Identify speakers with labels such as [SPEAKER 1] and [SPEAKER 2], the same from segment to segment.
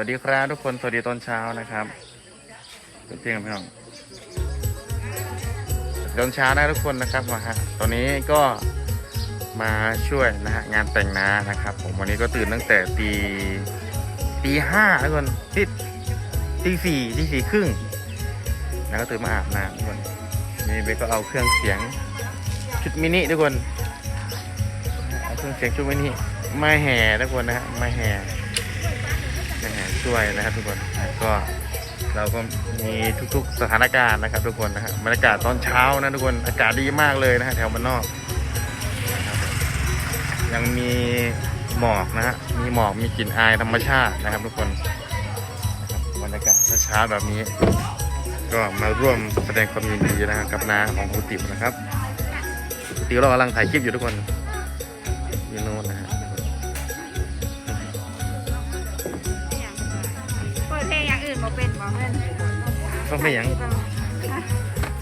[SPEAKER 1] วัสดีครับทุกคน สวัสดีตอนเช้านะครับเป็นเที่ยงพี่น้องตอนเช้านะทุกคนนะครับมาฮะตอนนี้ก็มาช่วยนะฮะงานแต่งนานะครับ ผมวันนี้ก็ตื่นตั้งแต่ตีตีห้าทุกคนตีตีสี่ตีสี่ครึ่งแล้วก็ตื่นมาอาบน้ำทุกคนนี่เบก็เอาเครื่องเสียงชุดมินิทุกคนเอาเครื่องเสียงชุดมินิมาแห่ทุกคนนะฮะมาแห่ ช่วยนะครับทุกคนก็เราก็มีทุกๆสถานการณ์นะครับ ทุกคนนะฮะบรรยากาศตอนเช้านะทุกคนอากาศดีมากเลยนะฮะแถวบ้านนอก ยังมีหมอกนะฮะมีหมอกมีกลิ่นอายธรรมชาตินะครับ ทุกคนบรรยากาศเช้าแบบนี้ ก็มาร่วมแสดงความยินดีนะฮะกับนาของคุติ๋วนะครับคุณติ๋วเรากำลังถ่ายคลิปอยู่ทุกคนอยู่โน่นนะฮะ
[SPEAKER 2] ลงอย่างอื่นมาเป็นบ่เพื่อน
[SPEAKER 1] ต้องไม่หยัง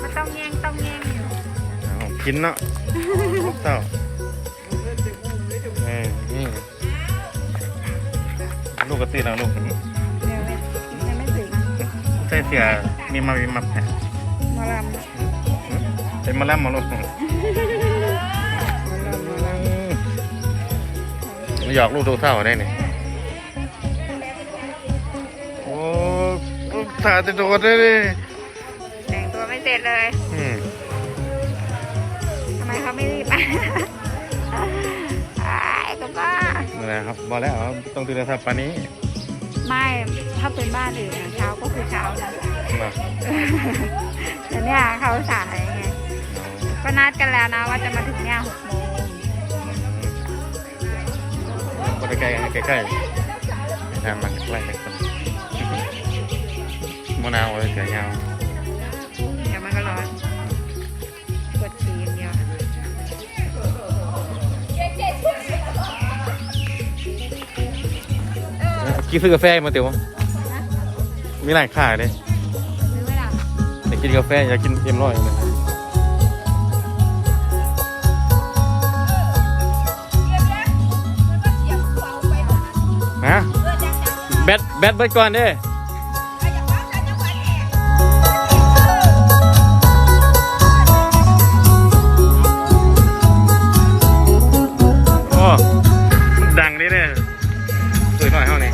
[SPEAKER 2] มันต้องแย่งต้องแย่งอยู่
[SPEAKER 1] เอากินเนาะเต้าเออนี่ลูกกระตือนะลูก
[SPEAKER 2] เดี๋ยวยังไม่ถึง
[SPEAKER 1] ใส่เสียมีมามีมาแผ่
[SPEAKER 2] หมอลำนะ
[SPEAKER 1] เป็นมาแล้วมาลูกหยอกลูกตัวเท่าได้เนี่ย ถ่ายจะโดดได้เลย
[SPEAKER 2] แต่งตัวไม่เสร็จเลย
[SPEAKER 1] อืม
[SPEAKER 2] ทำไมเขาไม่รีบอะไอ้ก็บ้า
[SPEAKER 1] นั่นแหละครับบอกแล้วต้องตื่นแต่ปานนี้
[SPEAKER 2] ไม่ถ้าเป็นบ้านอื่นอะเช้าก็คือเช้านะ
[SPEAKER 1] นะ
[SPEAKER 2] แต่เนี่ยเขาสายไงก็นัดกันแล้วนะว่าจะมาถึงเนี่ยหกโมง
[SPEAKER 1] ก็ใกล้ๆใกล้ๆทำมันใกล้ๆกัน มะนาวเลยเสียยาว
[SPEAKER 2] เดี๋ยวมันก็ร้อนกดขี่อย่างเดียว
[SPEAKER 1] กินซื้อกาแฟมาเตียวมีหลายขายเลย
[SPEAKER 2] ซื้อไหมล่ะ
[SPEAKER 1] อยากกินกาแฟอยากกินเอ็มร้อยเลยนะแบตแบตเบิดก่อนเด้ ดังดิเนี่ยสวยหน่อยเท่านี้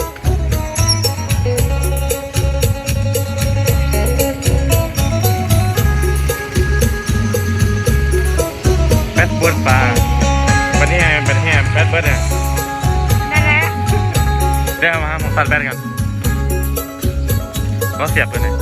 [SPEAKER 1] แบดเบิร์ดปลาวันนี้ไงเป็นแฮมแบดเบิร์ดเนี่ย
[SPEAKER 2] นั่นแหละ
[SPEAKER 1] เดี๋ยวเอามาผมตัดแบดกันก็เสียบไปเลย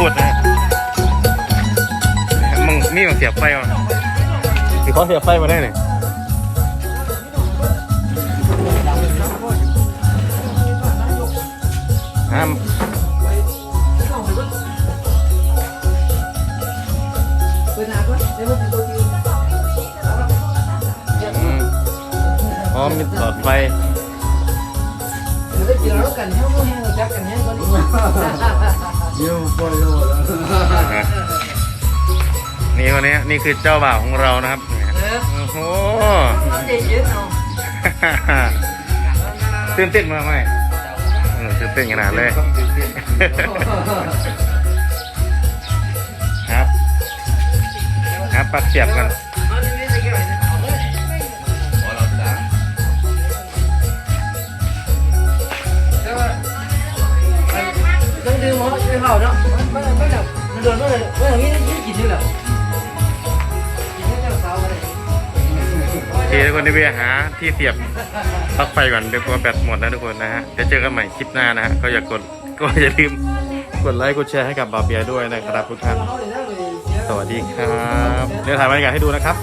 [SPEAKER 1] พูดนะมึงมีมึงเสียบไฟมาสิเขาเสียบไฟมาได้เนี่ยห้าม
[SPEAKER 3] เป็นหนาก็เดี๋ยวมันตัวจริง
[SPEAKER 1] อืมอ๋อมีหลอดไฟ
[SPEAKER 3] เดี๋ยวได้กินแล้วกันแห้งแห้งจักกันแห้งก่อนนี่เยี่ยมปล่อยเลย
[SPEAKER 1] นะนี่คนนี้นี่คือเจ้าบ่าวของเรานะครับโอ้โห
[SPEAKER 3] เตื่
[SPEAKER 1] นเต้นมากไหมเตื่นเต้นขนาดเลยครับ ครับปักเสียบกัน
[SPEAKER 3] โดนไม่เลยไม่อย่างนี้นี่กินนี่เหรอกินแต่เช้าเลย
[SPEAKER 1] โอเคทุกคนที่ไปหาที่เสียบปลั๊กไฟก่อนเดี๋ยวกลัวแบตหมดนะทุกคนนะฮะเดี๋ยวเจอกันใหม่คลิปหน้านะฮะก็อย่ากดก็อย่าลืมกดไลค์กดแชร์ให้กับบาเบียด้วยนะครับทุกท่านสวัสดีครับเดี๋ยวถ่ายบรรยากาศให้ดูนะครับ